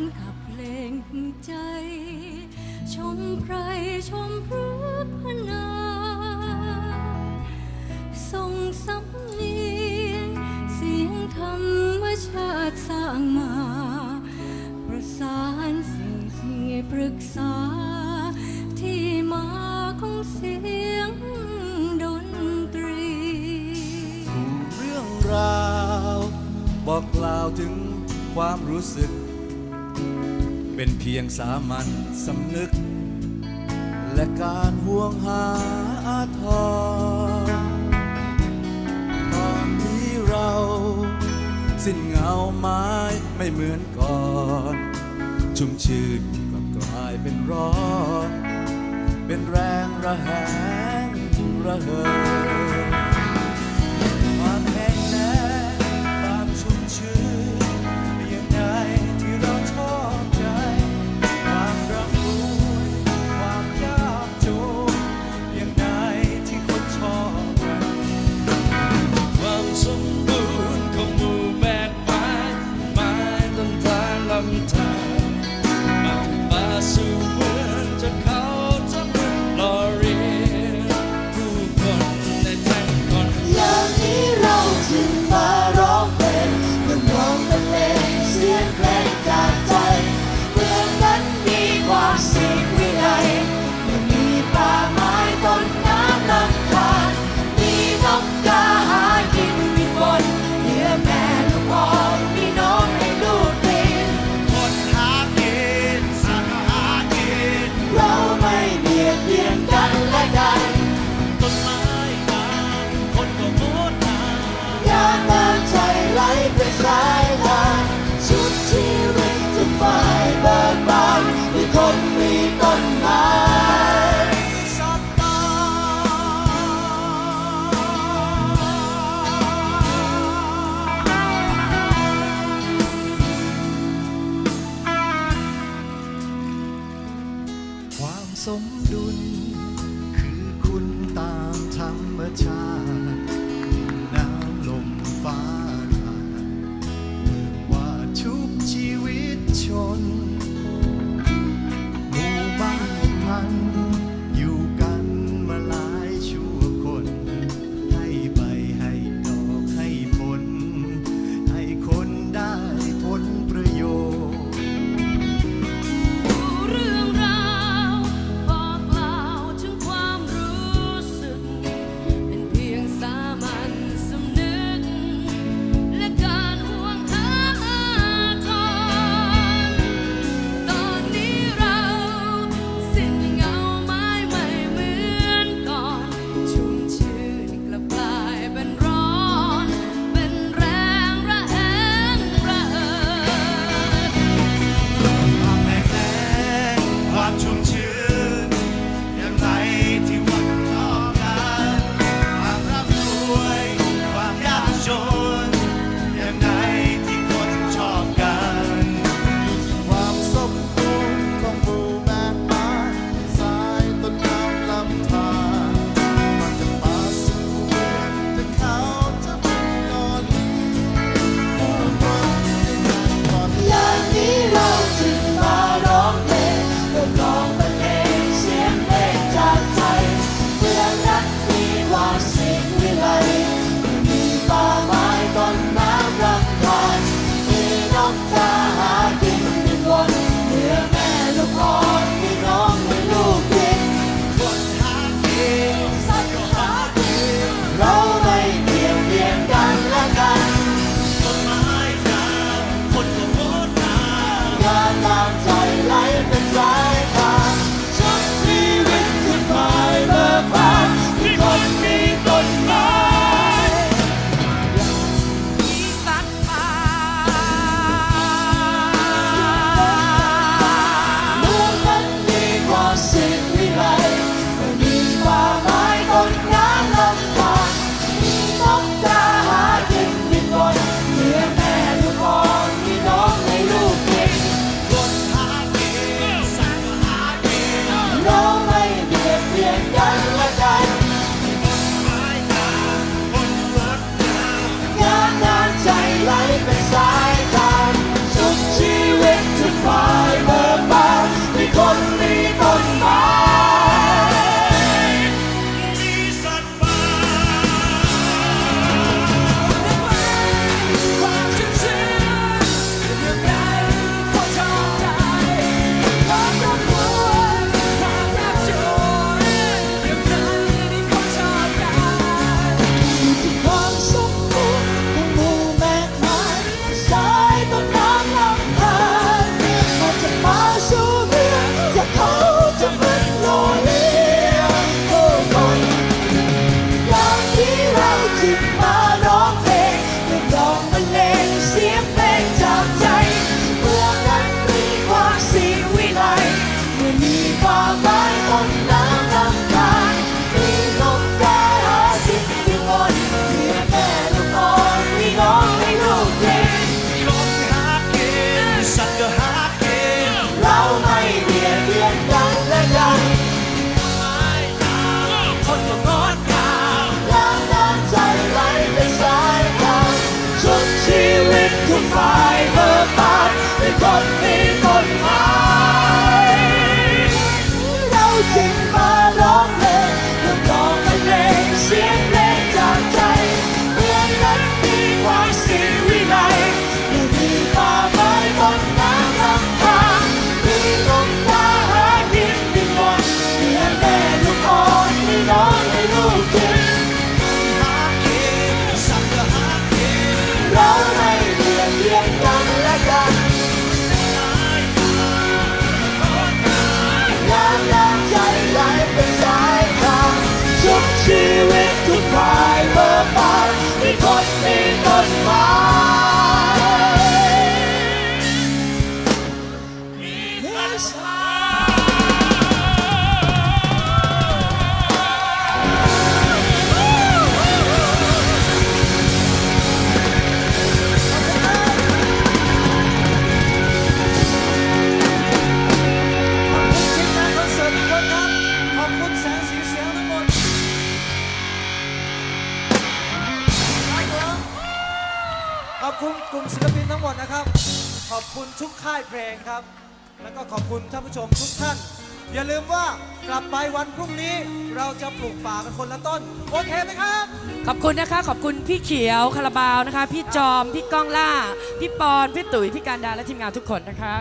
นกับเพลงใจ ชมไพรชมพระพนาส่งสำเนียงเสียงธรรมชาติสร้างมา ประสานสิ่งที่ปรึกษา ที่มาของเสียงดนตรีเรื่องราว บอกกล่าวถึงความรู้สึก เป็นเพียงสามัญสำนึก และการห่วงหาอาทรตอนที่เราสิ้นเงาไม้ไม่เหมือนก่อน ชุ่มชื่นกับกลายเป็นร้อน เป็นแรงระแหงระเหย สมดุล คือคุณตามธรรมชาติ Music Box. คุณกลุ่มศิลปินทั้งหมดนะครับ ขอบคุณทุกค่ายเพลงครับ แล้วก็ขอบคุณท่านผู้ชมทุกท่าน อย่าลืมว่ากลับไปวันพรุ่งนี้เราจะปลูกป่ากันคนละต้น โอเคไหมครับ ขอบคุณนะคะ ขอบคุณพี่เขียวคาราบาวนะคะ พี่จอม พี่ก้องล่า พี่ปอน พี่ตุ๋ย พี่การดา และทีมงานทุกคนนะคะ